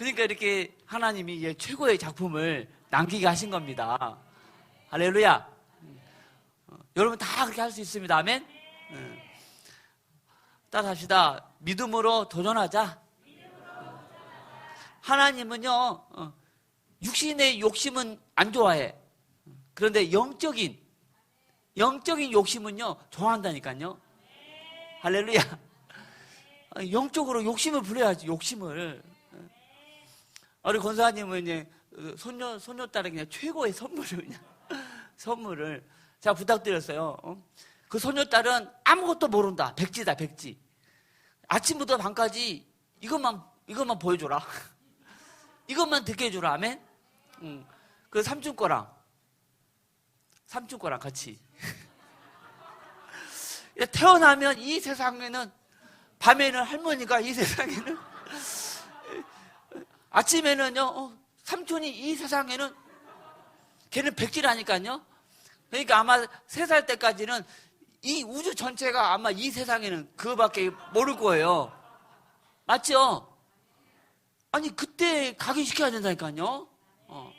그러니까 이렇게 하나님이 예, 최고의 작품을 남기게 하신 겁니다. 할렐루야. 어, 여러분 다 그렇게 할 수 있습니다. 아멘. 예. 따라 합시다. 믿음으로 도전하자. 하나님은요, 어, 육신의 욕심은 안 좋아해. 그런데 영적인, 영적인 욕심은요, 좋아한다니까요. 할렐루야. 어, 영적으로 욕심을 부려야지, 욕심을. 우리 권사님은 이제 손녀, 손녀딸에게 그냥 최고의 선물을 그냥, 선물을. 제가 부탁드렸어요. 어? 그 손녀딸은 아무것도 모른다. 백지다, 백지. 아침부터 밤까지 이것만, 이것만 보여줘라. 이것만 듣게 해주라. 아멘? 응. 그 삼촌 거랑, 삼촌 거랑 같이. 태어나면 이 세상에는, 밤에는 할머니가 이 세상에는, 아침에는요, 어, 삼촌이 이 세상에는, 걔는 백지라니까요. 그러니까 아마 세 살 때까지는 이 우주 전체가 아마 이 세상에는 그거밖에 모를 거예요. 맞죠? 아니 그때 각인시켜야 된다니까요. 어.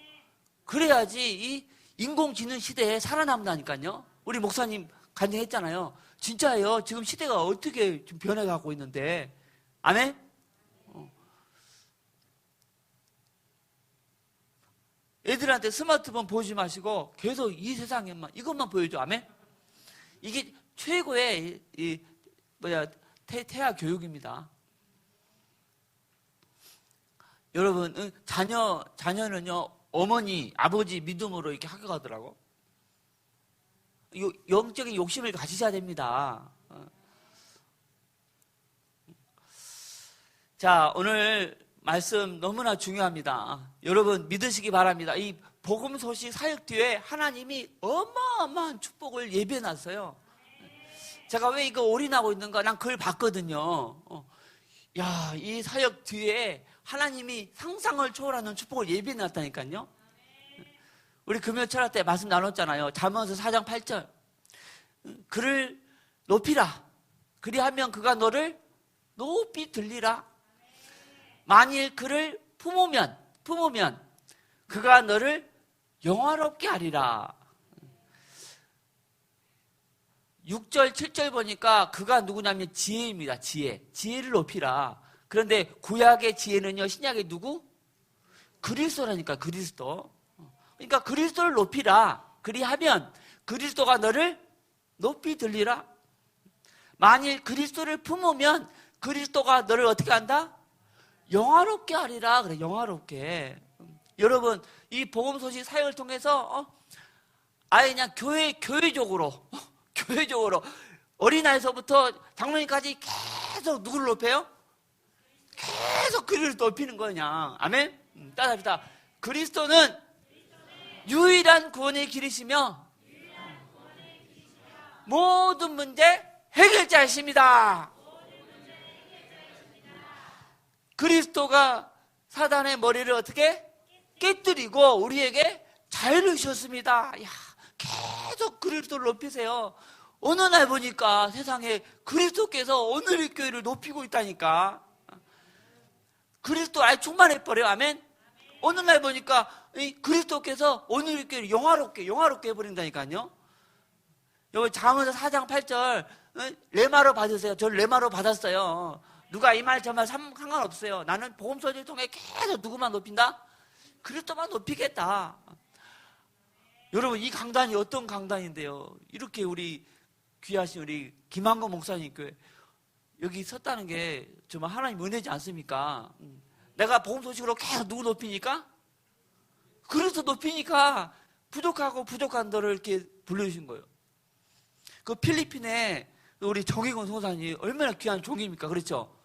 그래야지 이 인공지능 시대에 살아남다니까요. 우리 목사님 간증했잖아요. 진짜예요. 지금 시대가 어떻게 좀 변해가고 있는데 아멘? 애들한테 스마트폰 보지 마시고 계속 이 세상에만 이것만 보여줘. 아멘? 이게 최고의 이 뭐야 태, 태아 교육입니다. 여러분 응, 자녀 자녀는요 어머니 아버지 믿음으로 이렇게 학교 가더라고. 요, 영적인 욕심을 가지셔야 됩니다. 어. 자 오늘 말씀 너무나 중요합니다. 여러분 믿으시기 바랍니다. 이 복음 소식 사역 뒤에 하나님이 어마어마한 축복을 예비해 놨어요. 제가 왜 이거 올인하고 있는가? 난 그걸 봤거든요. 어. 야, 이 사역 뒤에 하나님이 상상을 초월하는 축복을 예비해 놨다니까요. 우리 금요 철학 때 말씀 나눴잖아요. 잠언서 4장 8절. 그를 높이라. 그리하면 그가 너를 높이 들리라. 만일 그를 품으면, 품으면 그가 너를 영화롭게 하리라. 6절, 7절 보니까 그가 누구냐면 지혜입니다. 지혜. 지혜를 높이라. 그런데 구약의 지혜는요, 신약의 누구? 그리스도라니까, 그리스도. 그러니까 그리스도를 높이라. 그리하면 그리스도가 너를 높이 들리라. 만일 그리스도를 품으면 그리스도가 너를 어떻게 한다? 영화롭게 하리라. 그래, 영화롭게. 여러분, 이 복음 소식 사역을 통해서, 어? 아예 그냥 교회, 교회적으로, 어? 교회적으로 어린아이서부터 장로님까지 계속 누구를 높여요? 계속 그리스도 높이는 그냥. 아멘? 음, 따라합시다. 그리스도는 유일한 구원의 길이시며 모든 문제 해결자이십니다. 그리스도가 사단의 머리를 어떻게 깨뜨리고 우리에게 자유를 주셨습니다. 야, 계속 그리스도를 높이세요. 어느 날 보니까 세상에 그리스도께서 오늘 교회를 높이고 있다니까. 그리스도 아예 충만해버려요. 아멘? 어느 날 보니까 그리스도께서 오늘 교회를 영화롭게, 영화롭게 해버린다니까요. 여기 장언서 4장 8절, 레마로 받으세요. 저를 레마로 받았어요. 누가 이 말 저 말 상관없어요. 나는 보험소리를 통해 계속 누구만 높인다? 그리스도만 높이겠다. 여러분 이 강단이 어떤 강단인데요? 이렇게 우리 귀하신 우리 김한거 목사님 교회 여기 섰다는 게 정말 하나님 은혜지 않습니까? 음. 내가 복음 소식으로 계속 누구 높이니까 그래서 높이니까 부족하고 부족한 너를 이렇게 불러주신 거예요. 그 필리핀에 우리 정의곤 성사님 얼마나 귀한 종입니까? 그렇죠?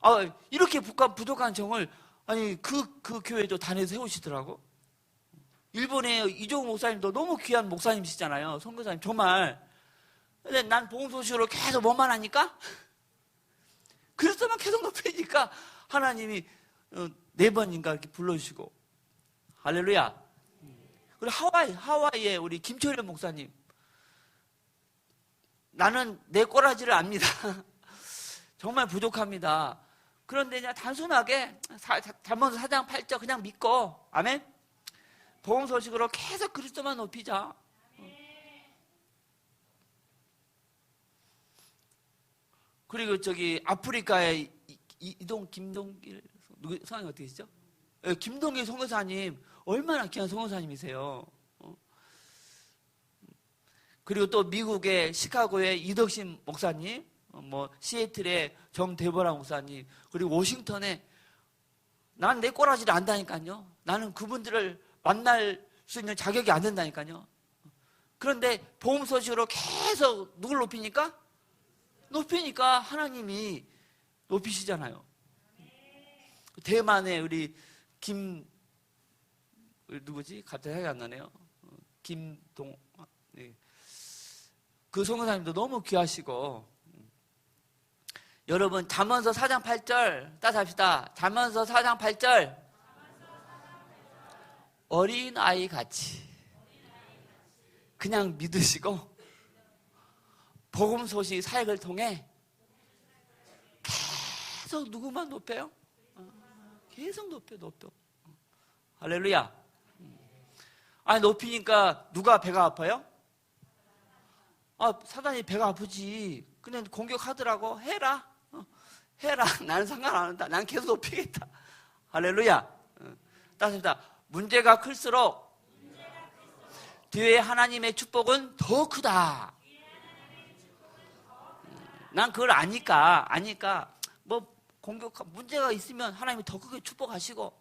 아, 이렇게 부족한 정을 아니 그, 그 교회도 단에 세우시더라고. 일본의 이종호 목사님도 너무 귀한 목사님이시잖아요. 선교사님 정말. 근데 난 복음 소식으로 계속 뭐만 하니까 그래서만 계속 높이니까 하나님이 어, 네 번인가 이렇게 불러주시고 할렐루야. 그리고 하와이 하와이에 우리 김철현 목사님 나는 내 꼬라지를 압니다. 정말 부족합니다. 그런데 그냥 단순하게 사, 잠언서 4장 8절 그냥 믿고 아멘. 복음 소식으로 계속 그리스도만 높이자. 그리고 저기 아프리카의 이동 김동길 누구 성함이 어떻게 되시죠? 예, 김동길 성교사님 얼마나 귀한 성교사님이세요. 어? 그리고 또 미국의 시카고의 이덕신 목사님, 어, 뭐 시애틀의 정대보라 목사님, 그리고 워싱턴에 난 내 꼬라지를 안다니까요. 나는 그분들을 만날 수 있는 자격이 안 된다니까요. 그런데 보험 소식으로 계속 누굴 높이니까 높이니까 하나님이 높이시잖아요. 대만의 우리 김 누구지? 갑자기 생각이 안 나네요. 어, 김동 네. 그 성교사님도 너무 귀하시고 음. 여러분 잠언서 4장 8절 따서 합시다. 잠언서 4장 8절 어린 아이 같이 그냥 믿으시고 복음 소식 사역을 통해 계속 누구만 높여요? 어, 계속 높여 높여. 할렐루야. 아니 높이니까 누가 배가 아파요? 아 사단이 배가 아프지. 그냥 공격하더라고 해라. 어, 해라. 나는 상관 안 한다. 난 계속 높이겠다. 할렐루야. 어, 따습니다. 문제가 클수록 뒤에 하나님의 축복은 더 크다. 난 그걸 아니까, 아니까, 뭐, 공격, 문제가 있으면 하나님이 더 크게 축복하시고,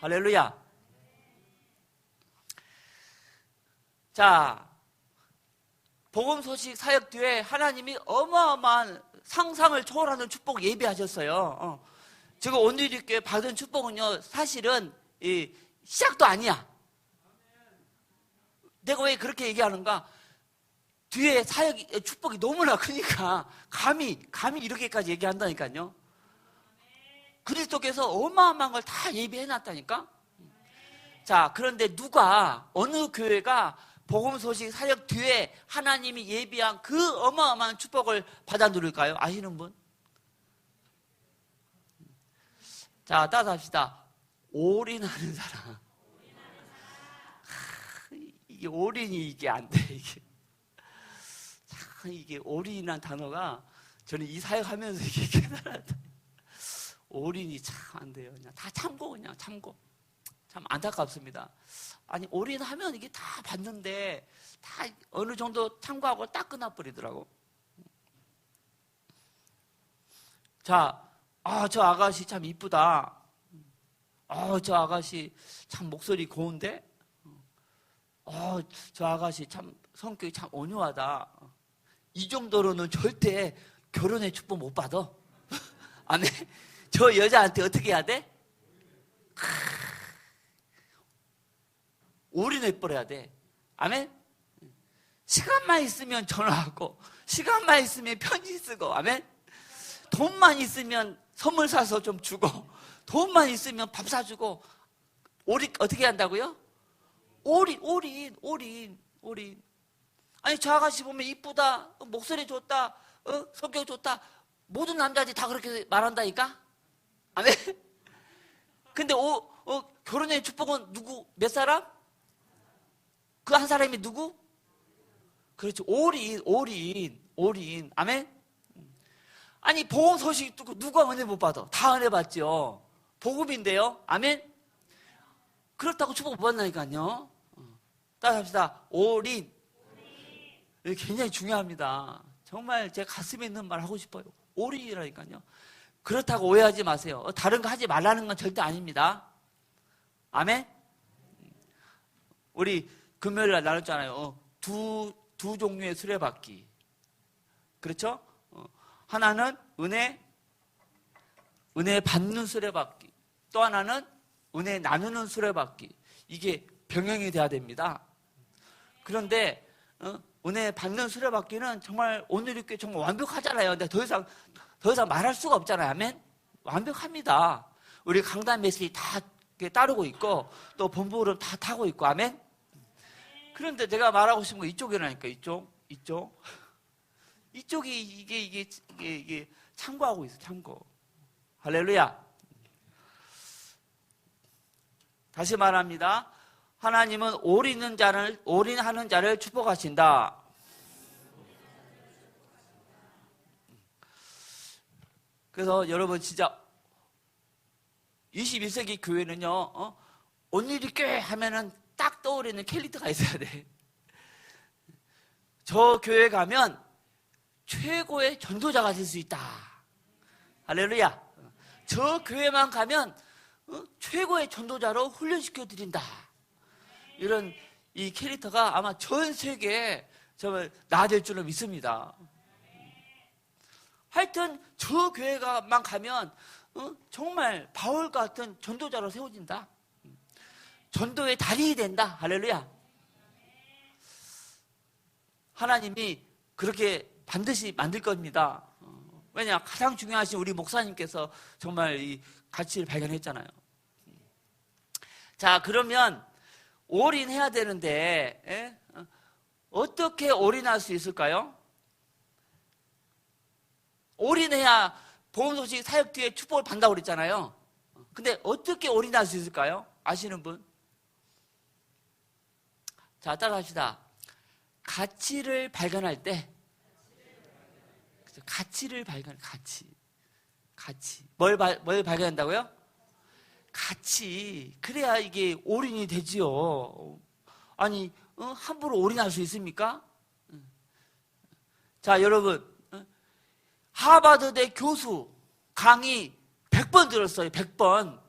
할렐루야. 자, 복음 소식 사역 뒤에 하나님이 어마어마한 상상을 초월하는 축복 예비하셨어요. 어. 지금 온누리교회 받은 축복은요, 사실은 이 시작도 아니야. 내가 왜 그렇게 얘기하는가? 뒤에 사역 축복이 너무나 크니까 감히 감히 이렇게까지 얘기한다니까요. 그리스도께서 어마어마한 걸 다 예비해 놨다니까. 자, 그런데 누가 어느 교회가 복음 소식 사역 뒤에 하나님이 예비한 그 어마어마한 축복을 받아 누릴까요? 아시는 분? 자, 따라 합시다. 올인하는 사람. 하, 이게 올인이 이게 안 돼, 이게. 참, 이게 올인이라는 단어가 저는 이 사역하면서 이게 깨달았다. 올인이 참 안 돼요. 그냥 다 참고, 그냥 참고. 참 안타깝습니다. 아니, 올인하면 이게 다 봤는데, 다 어느 정도 참고하고 딱 끝나버리더라고. 자, 아, 저 아가씨 참 이쁘다. 아, 저 아가씨 참 목소리 고운데? 어, 저 아가씨 참 성격이 참 온유하다. 이 정도로는 절대 결혼의 축복 못 받아. 아멘. 저 여자한테 어떻게 해야 돼? 크, 올인해버려야 돼. 아멘. 시간만 있으면 전화하고, 시간만 있으면 편지 쓰고, 아멘. 돈만 있으면 선물 사서 좀 주고, 돈만 있으면 밥 사주고, 올인 어떻게 한다고요? 올인, 올인, 올인, 올인. 아니, 저 아가씨 보면 이쁘다, 어, 목소리 좋다, 어, 성격 좋다. 모든 남자들이 다 그렇게 말한다니까? 아멘? 근데, 오, 어, 결혼의 축복은 누구, 몇 사람? 그 한 사람이 누구? 그렇죠. 올인, 올인, 올인. 아멘? 아니, 보험 소식 듣고 누가 은혜 못 받아? 다 은혜 받죠. 복음인데요. 아멘? 그렇다고 축복 못 받나니까요. 따라 합시다. 올인. 굉장히 중요합니다. 정말 제 가슴에 있는 말 하고 싶어요. 올인이라니까요. 그렇다고 오해하지 마세요. 어, 다른 거 하지 말라는 건 절대 아닙니다. 아멘? 우리 금요일 날 나눴잖아요. 어, 두, 두 종류의 수레바퀴. 그렇죠? 어, 하나는 은혜, 은혜 받는 수레바퀴. 또 하나는 은혜 나누는 수레바퀴. 이게 병행이 돼야 됩니다. 그런데 어, 은혜 받는 수레바퀴는 정말 오늘 이렇게 정말 완벽하잖아요. 근데 더 이상 더 이상 말할 수가 없잖아요. 아멘. 완벽합니다. 우리 강단 메시지 다 따르고 있고 또 본부를 다 타고 있고 아멘. 그런데 내가 말하고 싶은 거 이쪽이라니까 이쪽 이쪽 이쪽이 이게 이게 이게, 이게 참고하고 있어 참고. 할렐루야. 다시 말합니다. 하나님은 올인는 자를 올인하는 자를 축복하신다. 그래서 여러분 진짜 21세기 교회는요. 어? 온 일이 꽤 하면은 딱 떠오르는 캐릭터가 있어야 돼. 저 교회 가면 최고의 전도자가 될 수 있다. 할렐루야. 저 교회만 가면 어? 최고의 전도자로 훈련시켜 드린다. 이런 이 캐릭터가 아마 전 세계에 정말 나될 줄은 믿습니다. 하여튼 저 교회가만 가면 어? 정말 바울 같은 전도자로 세워진다. 전도의 달인이 된다. 할렐루야. 하나님이 그렇게 반드시 만들 겁니다. 어, 왜냐 가장 중요하신 우리 목사님께서 정말 이 가치를 발견했잖아요. 자 그러면 올인해야 되는데 예? 어, 어떻게 올인할 수 있을까요? 올인해야 보험 소식 사역 뒤에 축복을 받는다고 그랬잖아요. 근데 어떻게 올인할 수 있을까요? 아시는 분? 자, 따라합시다. 가치를 발견할 때? 가치를 발견, 가치. 가치. 뭘, 발- 뭘 발견한다고요? 가치. 그래야 이게 올인이 되지요. 아니, 어? 함부로 올인할 수 있습니까? 응. 자, 여러분. 어? 하버드대 교수 강의 100번 들었어요. 100번.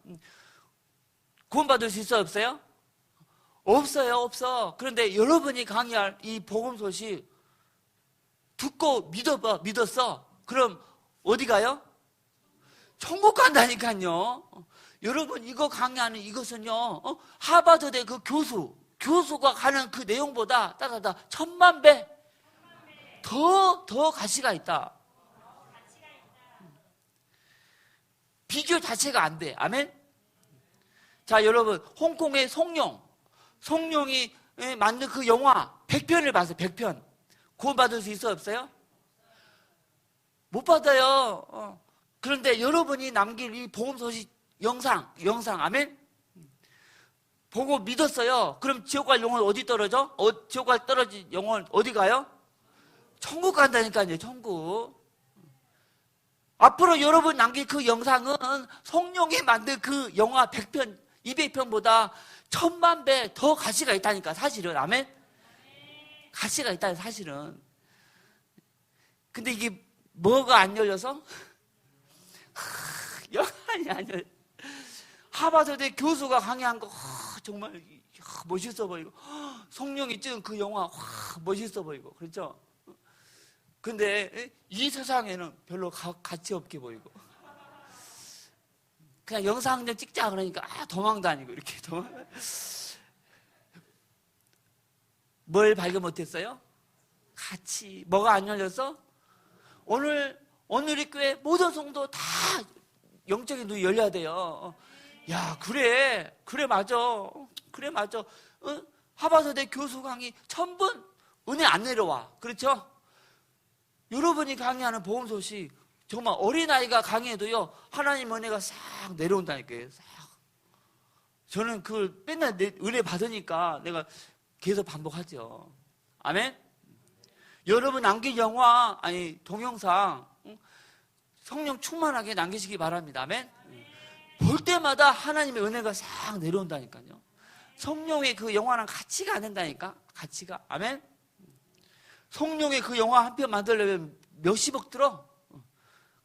구원받을 수 있어요? 없어요? 없어요. 없어. 그런데 여러분이 강의할 이 복음 소식 듣고 믿어봐. 믿었어. 그럼 어디 가요? 천국 간다니까요. 여러분 이거 강의하는 이것은요. 어? 하버드대 그 교수 교수가 가는 그 내용보다 따다다 천만 배 더, 더 가치가 있다. 비교 자체가 안 돼. 아멘? 자, 여러분, 홍콩의 송룡. 송룡이 예, 만든 그 영화 100편을 봤어요. 100편. 구원받을 수 있어 없어요? 못 받아요. 어. 그런데 여러분이 남길 이 복음 소식 영상, 영상, 아멘? 보고 믿었어요. 그럼 지옥 갈 영혼 어디 떨어져? 어, 지옥 갈 떨어진 영혼 어디 가요? 천국 간다니까요, 천국. 앞으로 여러분 남길 그 영상은 성령이 만든 그 영화 100편, 200편보다 천만 배 더 가치가 있다니까, 사실은. 아멘? 가치가 있다는 사실은. 근데 이게 뭐가 안 열려서? 하, 영안이 안 열려. 하버드대 교수가 강의한 거, 하, 정말 하, 멋있어 보이고, 하, 성령이 찍은 그 영화, 와, 멋있어 보이고, 그렇죠? 근데 이 세상에는 별로 가, 가치 없게 보이고 그냥 영상 좀 찍자 그러니까 아 도망 다니고 이렇게 도망 뭘 발견 못했어요? 가치 뭐가 안 열려서 오늘 오늘 이 교회 모든 성도 다 영적인 눈이 열려야 돼요. 야 그래 그래 맞아 그래 맞아 어? 하바서대 교수 강의 천분 은혜 안 내려와 그렇죠? 여러분이 강의하는 복음 소식 정말 어린아이가 강의해도요 하나님 은혜가 싹 내려온다니까요 싹. 저는 그걸 맨날 내, 은혜 받으니까 내가 계속 반복하죠. 아멘? 여러분 남긴 영화 아니 동영상 응? 성령 충만하게 남기시기 바랍니다. 아멘? 볼 때마다 하나님의 은혜가 싹 내려온다니까요. 성령의 그 영화랑 같이가 안 된다니까? 같이가? 아멘? 성령의 그 영화 한 편 만들려면 몇십억 들어.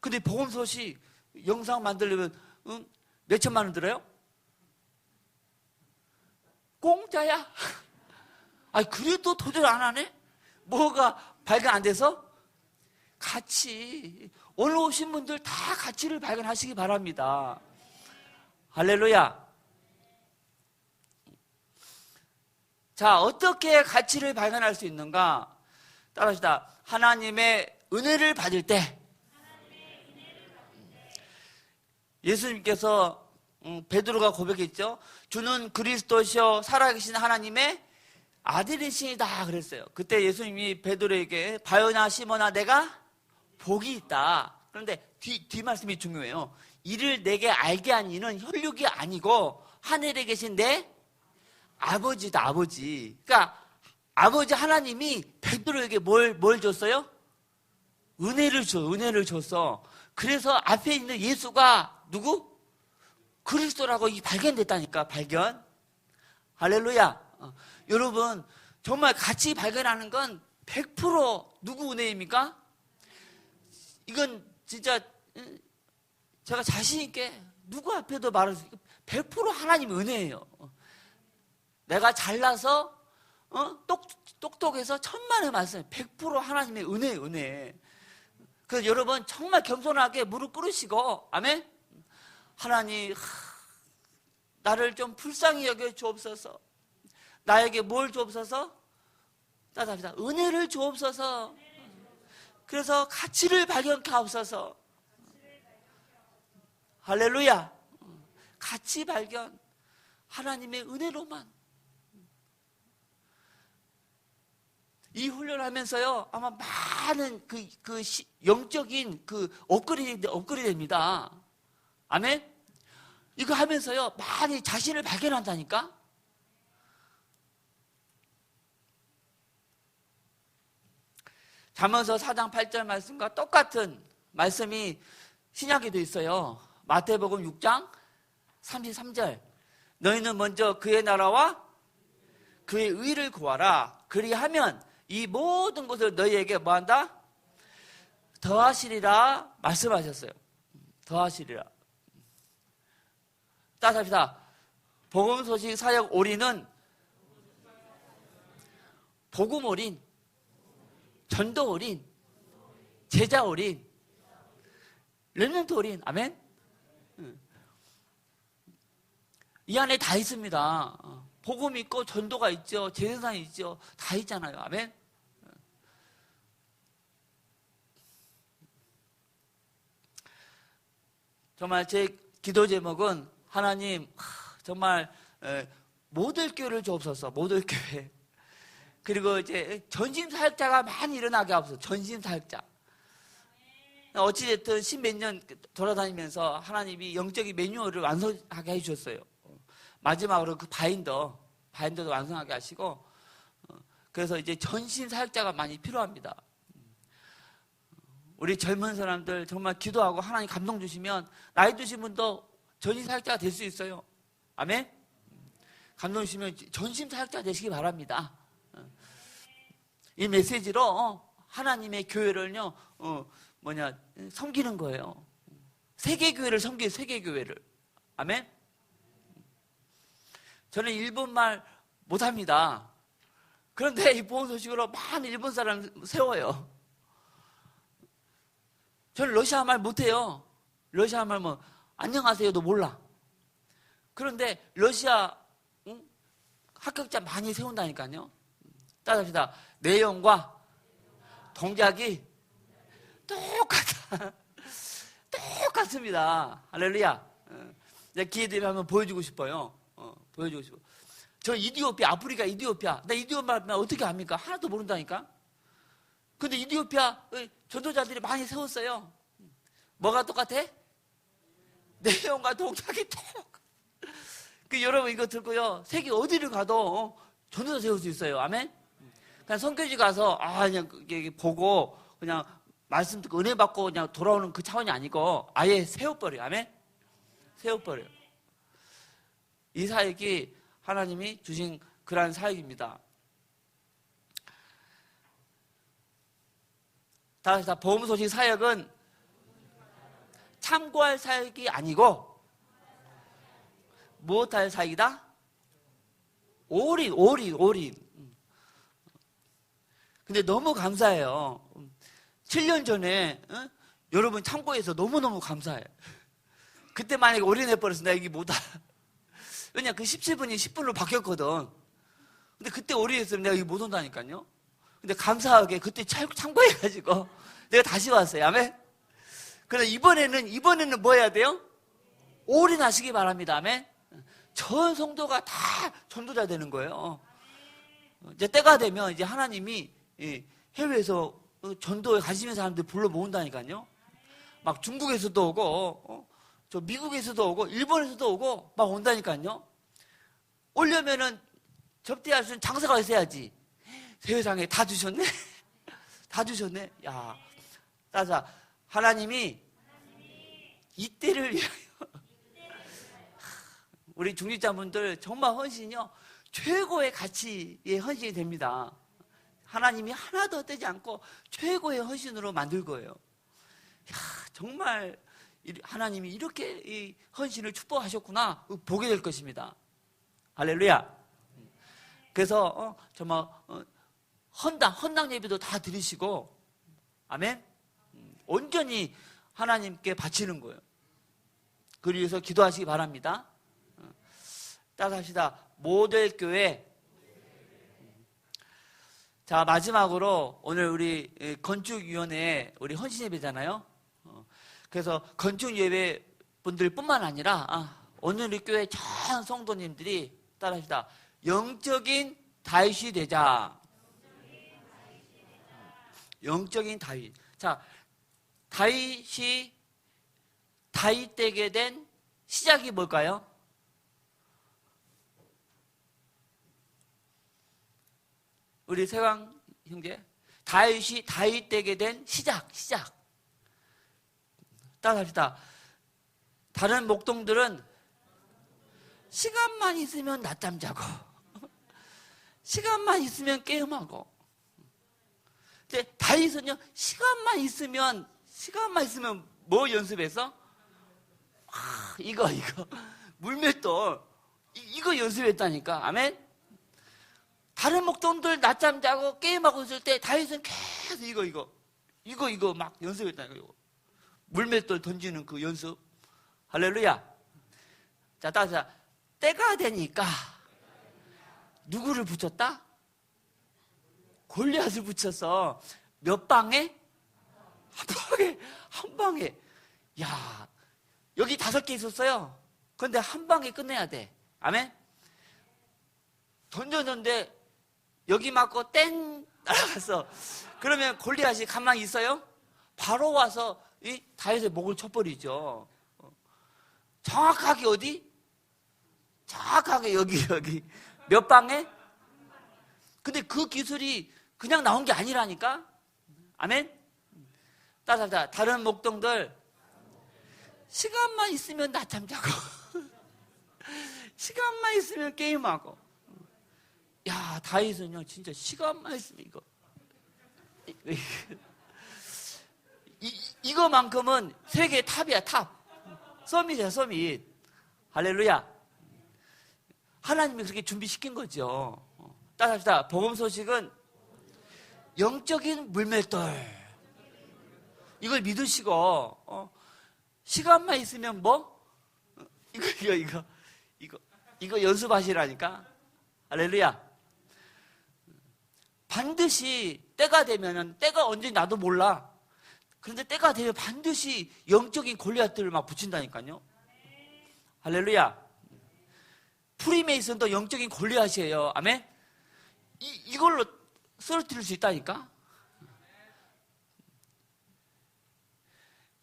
근데 복음 소식 영상 만들려면 응? 몇 천만 원 들어요? 공짜야. 아니 그래도 도저히 안 하네? 뭐가 발견 안 돼서? 가치. 오늘 오신 분들 다 가치를 발견하시기 바랍니다. 할렐루야. 자, 어떻게 가치를 발견할 수 있는가? 따라합시다. 하나님의 은혜를 받을 때 예수님께서 음, 베드로가 고백했죠. 주는 그리스도시요 살아계신 하나님의 아들이시다 그랬어요. 그때 예수님이 베드로에게 바요나 시모나 내가 복이 있다. 그런데 뒤, 뒤 말씀이 중요해요. 이를 내게 알게 한 이는 혈육이 아니고 하늘에 계신 내 아버지다 아버지. 그러니까 아버지 하나님이 베드로에게 뭘, 뭘 줬어요? 은혜를 줘, 은혜를 줬어. 그래서 앞에 있는 예수가 누구? 그리스도라고 이 발견됐다니까, 발견. 할렐루야. 어, 여러분, 정말 같이 발견하는 건 100% 누구 은혜입니까? 이건 진짜, 음, 제가 자신 있게 누구 앞에도 말할 수, 100% 하나님 은혜예요. 어. 내가 잘나서, 어? 똑, 똑똑해서 천만의 말씀, 100% 하나님의 은혜, 은혜. 그래서 여러분 정말 겸손하게 무릎 꿇으시고 아멘. 하나님 하, 나를 좀 불쌍히 여겨 주옵소서. 나에게 뭘 주옵소서? 따답니다. 은혜를 주옵소서. 그래서 가치를 발견케 하옵소서. 할렐루야. 가치 발견. 하나님의 은혜로만. 이 훈련하면서요, 아마 많은 그, 그 시, 영적인 그 업그레이드, 업그레이드입니다. 아멘? 이거 하면서요, 많이 자신을 발견한다니까? 잠언서 4장 8절 말씀과 똑같은 말씀이 신약에도 있어요. 마태복음 6장 33절. 너희는 먼저 그의 나라와 그의 의를 구하라. 그리하면 이 모든 것을 너희에게 뭐한다? 더하시리라 말씀하셨어요. 더하시리라. 따라합시다. 복음 소식 사역 올인은 복음 올인, 전도 올인, 제자 올인, 렘넌트 올인. 아멘. 이 안에 다 있습니다. 복음 있고 전도가 있죠. 제사상이 있죠. 다 있잖아요. 아멘. 정말 제 기도 제목은 하나님 정말 모델 교회를 주옵소서. 모델 교회. 그리고 이제 전심 사역자가 많이 일어나게 하옵소서. 전심 사역자. 어찌됐든 십몇 년 돌아다니면서 하나님이 영적인 매뉴얼을 완성하게 해주셨어요. 마지막으로 그 바인더, 바인더도 완성하게 하시고, 어, 그래서 이제 전신 사역자가 많이 필요합니다. 우리 젊은 사람들 정말 기도하고 하나님 감동 주시면 나이 드신 분도 전신 사역자가 될 수 있어요. 아멘? 감동 주시면 전신 사역자 되시기 바랍니다. 어. 이 메시지로 어, 하나님의 교회를요, 어, 뭐냐, 섬기는 거예요. 세계교회를 섬기 세계교회를. 아멘? 저는 일본말 못합니다. 그런데 이 보험 소식으로 많은 일본 사람 세워요. 저는 러시아 말 못해요. 러시아 말 뭐, 안녕하세요도 몰라. 그런데 러시아 응? 합격자 많이 세운다니까요. 따라합시다. 내용과 동작이 똑같아. 똑같습니다. 할렐루야. 기회 되면 한번 보여주고 싶어요. 어, 보여주고 싶어. 저 이디오피아, 아프리카 이디오피아. 나 이디오피아 어떻게 합니까? 하나도 모른다니까? 근데 이디오피아 전도자들이 많이 세웠어요. 뭐가 똑같아? 내용과 동작이 똑같아. 그 여러분 이거 듣고요. 세계 어디를 가도 전도자 세울 수 있어요. 아멘? 그냥 성교지 가서 아 그냥 보고 그냥 말씀 듣고 은혜 받고 그냥 돌아오는 그 차원이 아니고 아예 세워버려요. 아멘? 세워버려요. 이 사역이 하나님이 주신 그러한 사역입니다. 다시 다 보험 소식 사역은 참고할 사역이 아니고 무엇할 사역이다? 올인, 올인, 올인. 근데 너무 감사해요. 7년 전에 어? 여러분 참고해서 너무너무 감사해요. 그때 만약에 올인해버려서 내가 이게 못하 왜냐, 그 17분이 10분으로 바뀌었거든. 근데 그때 올인했으면 내가 이게 못 온다니까요. 근데 감사하게 그때 참고해가지고 내가 다시 왔어요. 아멘? 그래 이번에는, 이번에는 뭐 해야 돼요? 올인하시기 바랍니다. 아멘? 전 성도가 다 전도자 되는 거예요. 이제 때가 되면 이제 하나님이 해외에서 전도에 있는 사람들 불러 모은다니까요. 막 중국에서도 오고, 어? 저 미국에서도 오고 일본에서도 오고 막 온다니까요. 오려면은 접대할 수 있는 장사가 있어야지. 세상에 다 주셨네. 다 주셨네. 야, 따사 하나님이 이때를 위하여 우리 중직자분들 정말 헌신이요 최고의 가치의 헌신이 됩니다. 하나님이 하나도 떼지 않고 최고의 헌신으로 만들 거예요. 야, 정말 이- 하나님이 이렇게 이 헌신을 축복하셨구나 보게 될 것입니다. 할렐루야. 그래서 어, 정말 어, 헌당 헌당 예배도 다 드리시고 아멘. 음, 온전히 하나님께 바치는 거예요. 그를 위해서 기도하시기 바랍니다. 어, 따라합시다. 모델 교회. 자 마지막으로 오늘 우리 예, 건축위원회 우리 헌신 예배잖아요. 어, 그래서 건축 예배 분들뿐만 아니라 아, 오늘 우리 교회 전 성도님들이 따라합시다. 영적인 다윗이 되자. 영적인 다윗. 자, 다윗이 다윗 되게 된 시작이 뭘까요? 우리 세왕 형제, 다윗이 다윗 되게 된 시작, 시작. 따라합시다. 다른 목동들은 시간만 있으면 낮잠 자고, 시간만 있으면 게임하고. 근데 다윗은요, 시간만 있으면, 시간만 있으면 뭐 연습해서? 아, 이거, 이거. 물맷돌. 이- 이거 연습했다니까. 아멘? 다른 목동들 낮잠 자고 게임하고 있을 때 다윗은 계속 이거, 이거. 이거, 이거 막 연습했다니까, 이거. 물맷돌 던지는 그 연습. 할렐루야. 자, 따라서 때가 되니까 누구를 붙였다? 골리앗을 붙여서 몇 방에? 한 방에, 한 방에. 야, 여기 다섯 개 있었어요. 그런데 한 방에 끝내야 돼. 아멘? 던졌는데 여기 맞고 땡 날아갔어. 그러면 골리앗이 가만히 있어요? 바로 와서 이 다윗의 목을 쳐버리죠. 어. 정확하게 어디? 정확하게 여기 여기 몇 방에? 근데 그 기술이 그냥 나온 게 아니라니까. 아멘. 따라다 다른 목동들 시간만 있으면 낮잠 자고 시간만 있으면 게임하고. 야 다윗은요 진짜 시간만 있으면 이거 이, 이거만큼은 세계 탑이야 탑. 서밋이야 서밋. 할렐루야. 하나님이 그렇게 준비시킨 거죠. 어, 따라합시다. 복음 소식은 영적인 물맷돌. 이걸 믿으시고 어, 시간만 있으면 뭐 어, 이거 이거 이거 이거 이거 연습하시라니까. 할렐루야. 반드시 때가 되면은 때가 언제 나도 몰라. 그런데 때가 되면 반드시 영적인 골리앗들을 막 붙인다니까요. 할렐루야. 프리메이슨도 영적인 골리앗이에요. 아멘. 이, 이걸로 쓰러뜨릴 수 있다니까.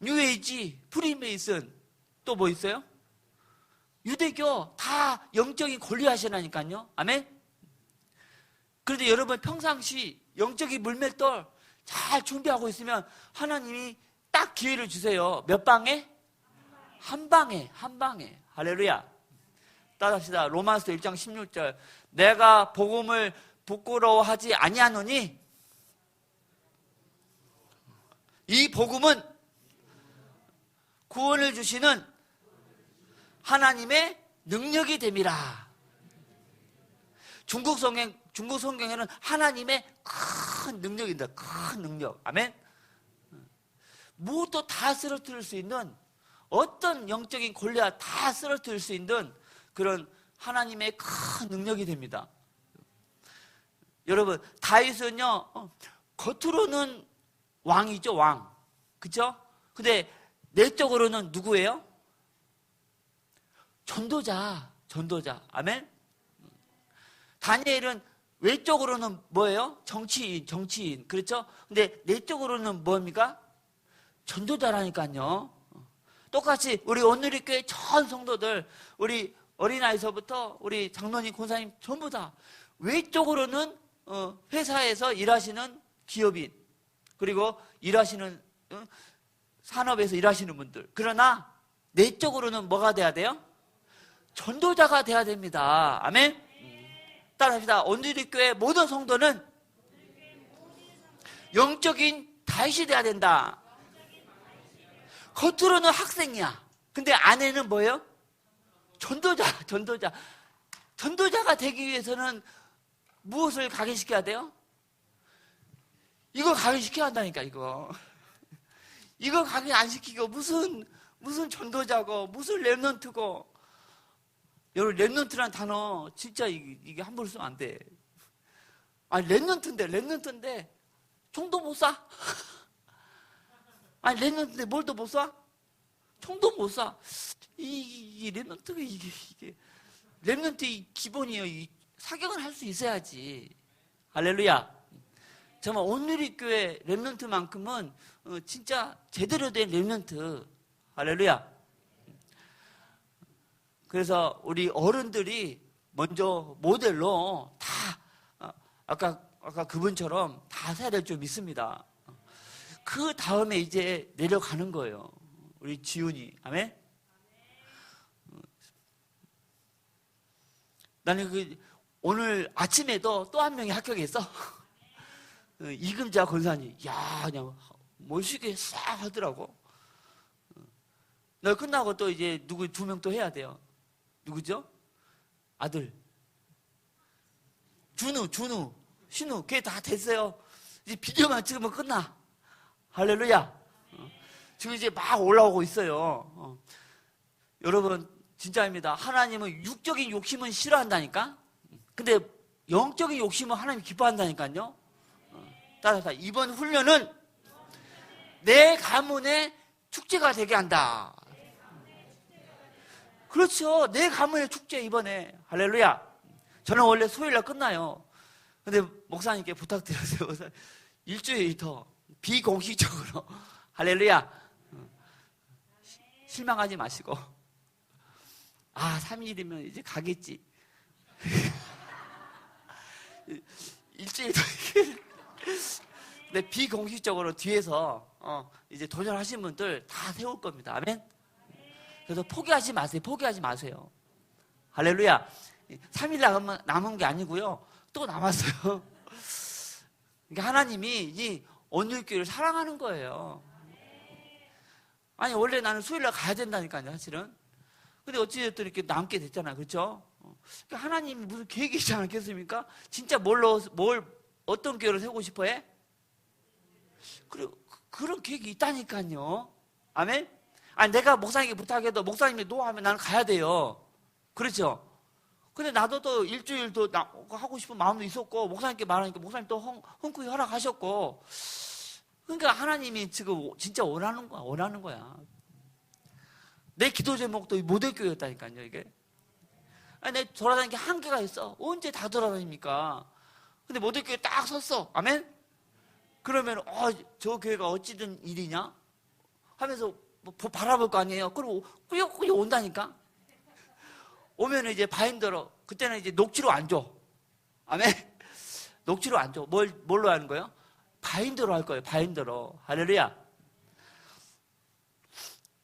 뉴에이지, 프리메이슨 또 뭐 있어요? 유대교 다 영적인 골리앗이라니까요. 아멘. 그런데 여러분 평상시 영적인 물맷돌 잘 준비하고 있으면 하나님이 딱 기회를 주세요. 몇 방에? 한 방에, 한 방에. 할렐루야. 따라합시다. 로마서 1장 16절. 내가 복음을 부끄러워하지 아니하노니 이 복음은 구원을 주시는 하나님의 능력이 됨이라. 중국 성경 중국 성경에는 하나님의 큰 능력입니다. 큰 능력. 아멘. 무엇도 다 쓰러뜨릴 수 있는 어떤 영적인 골리앗 다 쓰러뜨릴 수 있는 그런 하나님의 큰 능력이 됩니다. 여러분 다윗은요 어, 겉으로는 왕이죠 왕, 그렇죠? 근데 내적으로는 누구예요? 전도자, 전도자. 아멘. 다니엘은 외적으로는 뭐예요? 정치인, 정치인. 그렇죠? 근데 내적으로는 뭡니까? 전도자라니까요. 똑같이 우리 온누리교회 전 성도들 우리 어린아이서부터 우리 장로님 권사님 전부 다 외적으로는 어, 회사에서 일하시는 기업인 그리고 일하시는 어, 산업에서 일하시는 분들 그러나 내적으로는 뭐가 돼야 돼요? 전도자가 돼야 됩니다. 아멘. 따라합시다. 온누리 교회 모든 성도는 영적인 다윗이 돼야 된다. 겉으로는 학생이야. 근데 안에는 뭐예요? 전도자, 전도자. 전도자가 되기 위해서는 무엇을 각인시켜야 돼요? 이거 각인시켜야 한다니까, 이거. 이거 각인 안 시키고 무슨, 무슨 전도자고, 무슨 랩런트고. 여러분, 랩런트란 단어 진짜 이게, 이게 함부로 쓰면 안 돼. 아니, 랩런트인데, 랩런트인데, 총도 못 쏴? 아니, 랩런트인데 뭘 더 못 쏴? 총도 못 쏴. 이, 이 랩런트가 이게, 이게. 랩런트 이 기본이에요. 이 사격을 할수 있어야지. 할렐루야. 정말 오늘의 교회 랩런트만큼은 어, 진짜 제대로 된 랩런트. 할렐루야. 그래서 우리 어른들이 먼저 모델로 다 어, 아까 아까 그분처럼 다 해야 될줄 믿습니다. 그 다음에 이제 내려가는 거예요. 우리 지훈이 아멘. 나는 그 오늘 아침에도 또 한 명이 합격했어. 어, 이금자 권사님, 야 그냥 멋있게 싹 하더라고. 어, 너 끝나고 또 이제 누구 두 명 또 해야 돼요. 누구죠? 아들. 준우, 준우, 신우, 걔 다 됐어요. 이제 비디오만 찍으면 끝나. 할렐루야. 어, 지금 이제 막 올라오고 있어요. 어. 여러분, 진짜입니다. 하나님은 육적인 욕심은 싫어한다니까? 근데 영적인 욕심은 하나님 기뻐한다니까요? 어, 따라서 이번 훈련은 내 가문의 축제가 되게 한다. 그렇죠. 내 가문의 축제 이번에. 할렐루야. 저는 원래 수요일 날 끝나요. 근데 목사님께 부탁드렸어요. 일주일 더 비공식적으로. 할렐루야. 실망하지 마시고. 아, 3일이면 이제 가겠지. 일주일 더. 근데 비공식적으로 뒤에서 어, 이제 도전하신 분들 다 세울 겁니다. 아멘. 그래서 포기하지 마세요. 포기하지 마세요. 할렐루야. 3일 남은, 남은 게 아니고요. 또 남았어요. 그러니까 하나님이 이 온누리교회를 사랑하는 거예요. 아니 원래 나는 수요일날 가야 된다니까요. 사실은. 근데 어찌됐든 이렇게 남게 됐잖아요. 그렇죠? 그러니까 하나님이 무슨 계획이 있지 않겠습니까? 진짜 뭘로 뭘 어떤 교회를 세우고 싶어 해? 그래 그런 계획이 있다니까요. 아멘. 아니 내가 목사님께 부탁해도 목사님이 노하면 나는 가야 돼요. 그렇죠? 근데 나도 또 일주일 더 나- 하고 싶은 마음도 있었고 목사님께 말하니까 목사님 또 헝, 헝클이 허락하셨고 그러니까 하나님이 지금 진짜 원하는 거야 원하는 거야 내 기도 제목도 이 모델교회였다니까요 이게 아니 내 돌아다니는 게 한계가 있어 언제 다 돌아다닙니까 근데 모델교회 딱 섰어 아멘 그러면 어, 저 교회가 어찌된 일이냐 하면서 뭐 바라볼 거 아니에요 그리고 꾸역꾸역 온다니까 오면 이제 바인더로 그때는 이제 녹취로 안 줘. 아멘. 녹취로 안 줘. 뭘 뭘로 하는 거예요? 바인더로 할 거예요. 바인더로. 할렐루야.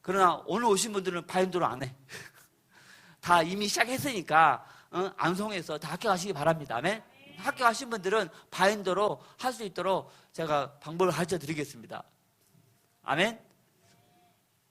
그러나 오늘 오신 분들은 바인더로 안 해. 다 이미 시작했으니까 어? 암송해서 다 합격하시기 바랍니다. 아멘. 합격하신 분들은 바인더로 할 수 있도록 제가 방법을 가르쳐 드리겠습니다. 아멘.